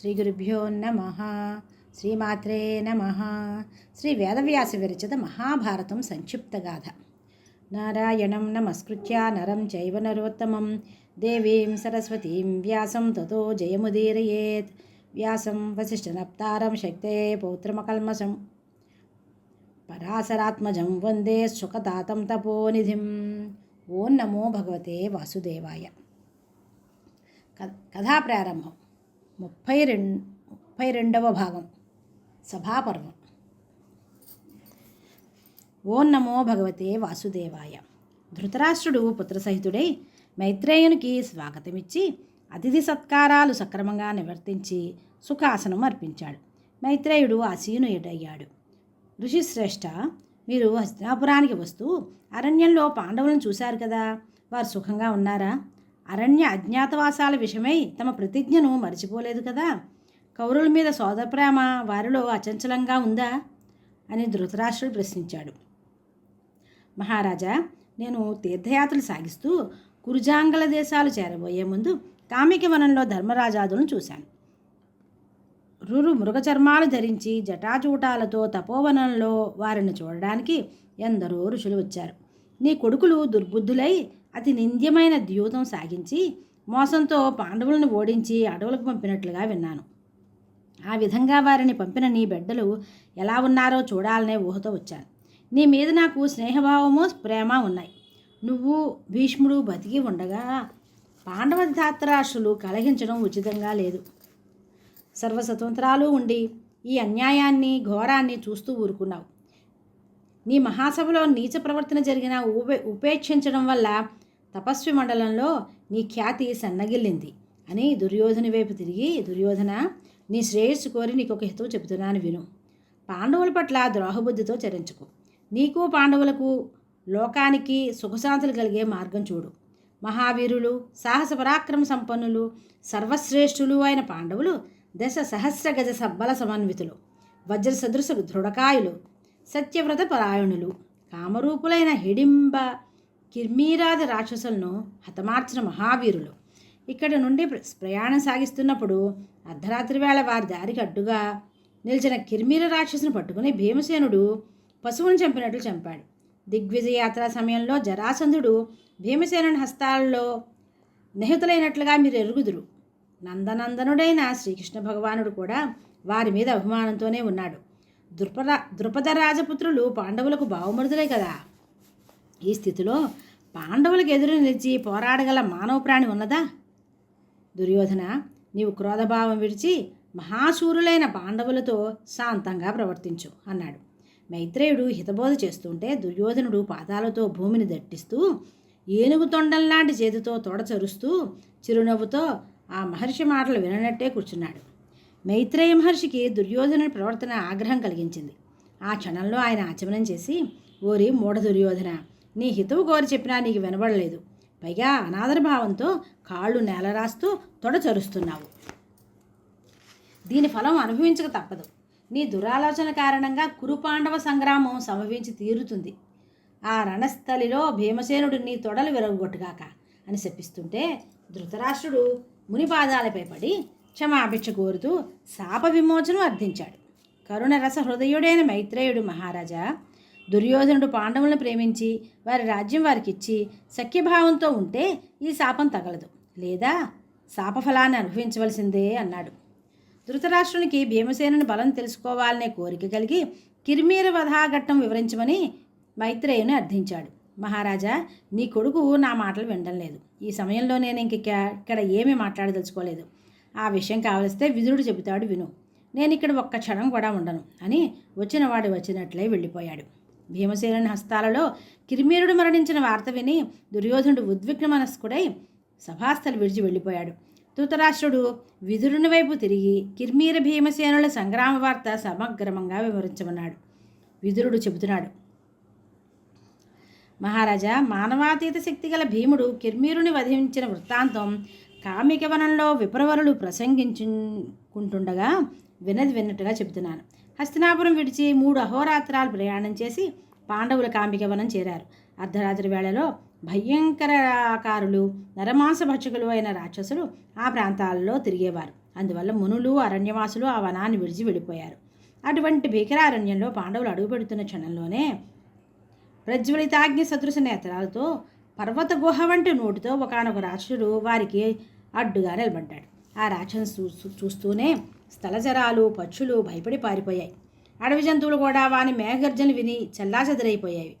శ్రీ గురుభ్యో నమ. శ్రీమాత్రే నమ. శ్రీ వేదవ్యాస విరచిత మహాభారతం సంక్షిప్త గాథ. నారాయణం నమస్కృత్య నరం చైవ నరోత్తమం. దేవీం సరస్వతీం వ్యాసం తతో జయముదీరయేత్. వ్యాసం వశిష్ఠనప్తారం శక్తే పౌత్రమకల్మషం. పరాశరాత్మజం వందే సుఖతాతం తపోనిధిం. ఓం నమో భగవతే వాసుదేవాయ. కథా ప్రారంభం. ముప్పై రెండు ముప్పై రెండవ భాగం. సభాపర్వం. ఓం నమో భగవతే వాసుదేవాయ. ధృతరాష్ట్రుడు పుత్రసహితుడై మైత్రేయునికి స్వాగతమిచ్చి అతిథి సత్కారాలు సక్రమంగా నివర్తించి సుఖాసనం అర్పించాడు. మైత్రేయుడు ఆసీనుడయ్యాడు ఋషిశ్రేష్ఠ మీరు హస్తినాపురానికి వస్తూ అరణ్యంలో పాండవులను చూశారు కదా? వారు సుఖంగా ఉన్నారా? అరణ్య అజ్ఞాతవాసాల విషయమై తమ ప్రతిజ్ఞను మర్చిపోలేదు కదా? కౌరుల మీద సోదరప్రేమ వారిలో అచంచలంగా ఉందా? అని ధృతరాష్ట్రుడు ప్రశ్నించాడు. మహారాజా నేను తీర్థయాత్రలు సాగిస్తూ కురుజాంగల దేశాలు చేరబోయే ముందు కామిక వనంలో ధర్మరాజాదులను చూశాను. రురు మృగచర్మాలు ధరించి జటాచూటాలతో తపోవనంలో వారిని చూడడానికి ఎందరో ఋషులు వచ్చారు. నీ కొడుకులు దుర్బుద్ధులై అతి నింద్యమైన ద్యూతం సాగించి మోసంతో పాండవులను ఓడించి అడవులకు పంపినట్లుగా విన్నాను. ఆ విధంగా వారిని పంపిన నీ బిడ్డలు ఎలా ఉన్నారో చూడాలనే ఊహతో వచ్చాను. నీ మీద నాకు స్నేహభావము ప్రేమ ఉన్నాయి. నువ్వు భీష్ముడు బతికి ఉండగా పాండవ ధాత్రాష్ట్రులు కలహించడం ఉచితంగా లేదు. సర్వస్వతంత్రాలు ఉండి ఈ అన్యాయాన్ని ఘోరాన్ని చూస్తూ ఊరుకున్నావు. నీ మహాసభలో నీచ ప్రవర్తన జరిగిన ఉపే ఉపేక్షించడం వల్ల తపస్వి మండలంలో నీ ఖ్యాతి సన్నగిల్లింది అని దుర్యోధన వైపు తిరిగి దుర్యోధన నీ శ్రేయస్సు కోరి నీకు ఒక హితవు చెబుతున్నాను విను. పాండవుల పట్ల ద్రోహబుద్ధితో చరించుకు. నీకు పాండవులకు లోకానికి సుఖశాంతులు కలిగే మార్గం చూడు. మహావీరులు సాహస పరాక్రమ సంపన్నులు సర్వశ్రేష్ఠులు అయిన పాండవులు దశ సహస్ర గజ సబ్బల సమన్వితులు వజ్ర సదృశ దృఢకాయులు సత్యవ్రత పరాయణులు కామరూపులైన హిడింబ కిర్మీరాది రాక్షసులను హతమార్చిన మహావీరులు. ఇక్కడ నుండి ప్ర- ప్రయాణం సాగిస్తున్నప్పుడు అర్ధరాత్రి వేళ వారి దారికి అడ్డుగా నిలిచిన కిర్మీర రాక్షసుని పట్టుకుని భీమసేనుడు పశువును చంపినట్లు చంపాడు. దిగ్విజయ యాత్ర సమయంలో జరాసంధుడు భీమసేనుని హస్తాలలో నిహితులైనట్లుగా మీరు ఎరుగుదురు. నందనందనుడైన శ్రీకృష్ణ భగవానుడు కూడా వారి మీద అభిమానంతోనే ఉన్నాడు. దృపద ద్రుపద రాజపుత్రులు పాండవులకు బావమరుదులే కదా. ఈ స్థితిలో పాండవులకు ఎదురు నిలిచి పోరాడగల మానవ ప్రాణి ఉన్నదా? దుర్యోధన నీవు క్రోధభావం విడిచి మహాశూరులైన పాండవులతో శాంతంగా ప్రవర్తించు అన్నాడు. మైత్రేయుడు హితబోధ చేస్తుంటే దుర్యోధనుడు పాదాలతో భూమిని దట్టిస్తూ ఏనుగు తొండంలాంటి చేతితో తొడచరుస్తూ చిరునవ్వుతో ఆ మహర్షి మాటలు విననట్టే కూర్చున్నాడు. మైత్రేయ మహర్షికి దుర్యోధనుని ప్రవర్తన ఆగ్రహం కలిగించింది. ఆ క్షణంలో ఆయన ఆచమనం చేసి ఓరి మూఢ దుర్యోధన నీ హితవు కోరి చెప్పినా నీకు వినబడలేదు. పైగా అనాదర భావంతో కాళ్ళు నేలరాస్తూ తొడ చరుస్తున్నావు. దీని ఫలం అనుభవించక తప్పదు. నీ దురాలోచన కారణంగా కురుపాండవ సంగ్రామం సంభవించి తీరుతుంది. ఆ రణస్థలిలో భీమసేనుడు నీ తొడలు విరగొట్టుగాక అని శపిస్తుంటే ధృతరాష్ట్రుడు మునిపాదాలపై పడి క్షమాభిక్ష కోరుతూ శాప విమోచనం అర్థించాడు. కరుణరస హృదయుడైన మైత్రేయుడు మహారాజా దుర్యోధనుడు పాండవులను ప్రేమించి వారి రాజ్యం వారికిచ్చి సఖ్యభావంతో ఉంటే ఈ శాపం తగలదు. లేదా శాపఫలాన్ని అనుభవించవలసిందే అన్నాడు. ధృతరాష్ట్రునికి భీమసేనుని బలం తెలుసుకోవాలనే కోరిక కలిగి కిర్మీర వధాఘట్టం వివరించమని మైత్రేయుని అర్థించాడు. మహారాజా నీ కొడుకు నా మాటలు వినడం లేదు. ఈ సమయంలో నేను ఇంక ఇక్కడ ఏమీ మాట్లాడదలుచుకోలేదు. ఆ విషయం కావలిస్తే విదురుడు చెబుతాడు విను. నేను ఇక్కడ ఒక్క క్షణం కూడా ఉండను అని వచ్చినవాడు వచ్చినట్లే వెళ్ళిపోయాడు. భీమసేనుని హస్తాలలో కిరిమీరుడు మరణించిన వార్త విని దుర్యోధనుడు ఉద్విగ్న మనస్కుడై సభాస్థలు విడిచి వెళ్ళిపోయాడు. ధృతరాష్ట్రుడు విదురుని వైపు తిరిగి కిర్మీర భీమసేనుల సంగ్రామ వార్త సమగ్రమంగా వివరించమన్నాడు. విదురుడు చెబుతున్నాడు మహారాజా మానవాతీత శక్తి గల భీముడు కిర్మీరుని వధించిన వృత్తాంతం కామికవనంలో విప్రవరులు ప్రసంగించుకుంటుండగా వినది విన్నట్టుగా చెబుతున్నాను. హస్తినాపురం విడిచి మూడు అహోరాత్రాలు ప్రయాణం చేసి పాండవుల కామికవనం చేరారు. అర్ధరాత్రి వేళలో భయంకరకారులు నరమాంస భక్షకులు అయిన రాక్షసులు ఆ ప్రాంతాలలో తిరిగేవారు. అందువల్ల మునులు అరణ్యవాసులు ఆ వనాన్ని విడిచి వెళ్ళిపోయారు. అటువంటి భీకరారణ్యంలో పాండవులు అడుగుపెడుతున్న క్షణంలోనే ప్రజ్వలితాగ్ని సదృశ నేత్రాలతో పర్వత గుహ వంటి నోటితో ఒకనొక రాక్షసుడు వారికి అడ్డుగా నిలబడ్డాడు. ఆ రాక్షసు చూ- చూస్తూనే స్థలజరాలు పక్షులు భయపడి పారిపోయాయి. అడవి జంతువులు కూడా వాని మేఘగర్జనలు విని చెల్లాచెదరైపోయాయి.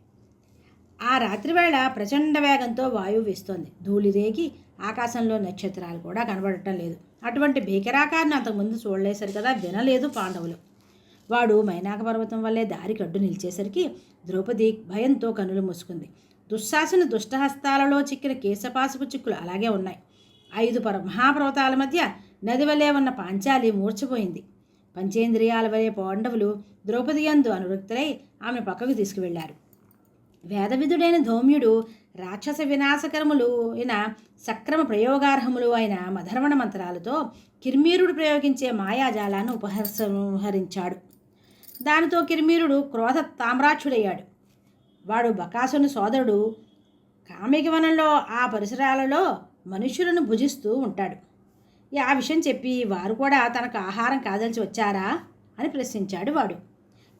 ఆ రాత్రివేళ ప్రచండ వేగంతో వాయువు వేస్తోంది. ధూళి రేగి ఆకాశంలో నక్షత్రాలు కూడా కనబడటం లేదు. అటువంటి భీకరాకారిని అంతకుముందు చూడలేసరి కదా వినలేదు పాండవులు. వాడు మైనాక పర్వతం వల్లే దారికి అడ్డు నిలిచేసరికి ద్రౌపది భయంతో కన్నులు మూసుకుంది. దుశ్శాసన దుష్టహస్తాలలో చిక్కిన కేశపాసుపు చిక్కులు అలాగే ఉన్నాయి. ఐదు పర మహాపర్వతాల మధ్య నది వలె ఉన్న పాంచాలి మూర్చిపోయింది పంచేంద్రియాల వలె పాండవులు ద్రౌపది యందు అనురక్తులై ఆమె పక్కకు తీసుకువెళ్ళారు వేదవిధుడైన ధౌమ్యుడు రాక్షస వినాశకరములు అయిన సక్రమ ప్రయోగార్హములు అయిన మధర్వణ మంత్రాలతో కిర్మీరుడు ప్రయోగించే మాయాజాలాన్ని ఉపహరించాడు దానితో కిర్మీరుడు క్రోధ తామ్రాక్షుడయ్యాడు. వాడు బకాసుని సోదరుడు. కామిక వనంలో ఆ పరిసరాలలో మనుషులను భుజిస్తూ ఉంటాడు. ఆ విషయం చెప్పి వారు కూడా తనకు ఆహారం కాదలిచి వచ్చారా అని ప్రశ్నించాడు వాడు.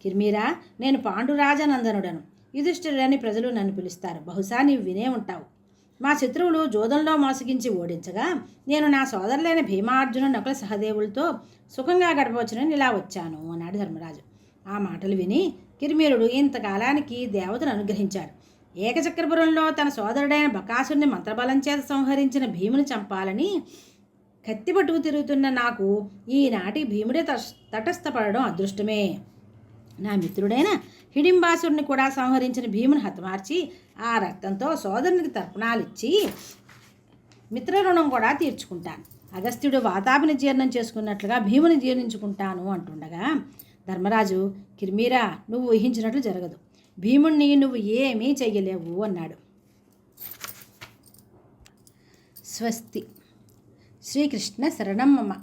కిర్మీరా నేను పాండురాజనందనుడను. యుధిష్ఠిరుడని ప్రజలు నన్ను పిలుస్తారు. బహుశా నీవు వినే ఉంటావు. మా శత్రువులు జోదంలో మోసగించి ఓడించగా నేను నా సోదరులైన భీమార్జును నకుల సహదేవులతో సుఖంగా గడపవచ్చునని ఇలా వచ్చాను అన్నాడు ధర్మరాజు. ఆ మాటలు విని కిరిమీరుడు ఇంతకాలానికి దేవతను అనుగ్రహించాడు. ఏకచక్రపురంలో తన సోదరుడైన బకాసుని మంత్రబలం చేత సంహరించిన భీముని చంపాలని కత్తి పట్టుకు తిరుగుతున్న నాకు ఈనాటి భీముడే త తటస్థపడడం అదృష్టమే. నా మిత్రుడైన హిడింబాసుడిని కూడా సంహరించిన భీముని హతమార్చి ఆ రక్తంతో సోదరునికి తర్పణాలిచ్చి మిత్రరుణం కూడా తీర్చుకుంటాను. అగస్త్యుడు వాతాపిని జీర్ణం చేసుకున్నట్లుగా భీముని జీర్ణించుకుంటాను అంటుండగా ధర్మరాజు కిర్మీరా నువ్వు ఊహించినట్లు జరగదు. భీముణ్ణి నువ్వు ఏమీ చెయ్యలేవు అన్నాడు. స్వస్తి. శ్రీకృష్ణ శరణం మమ.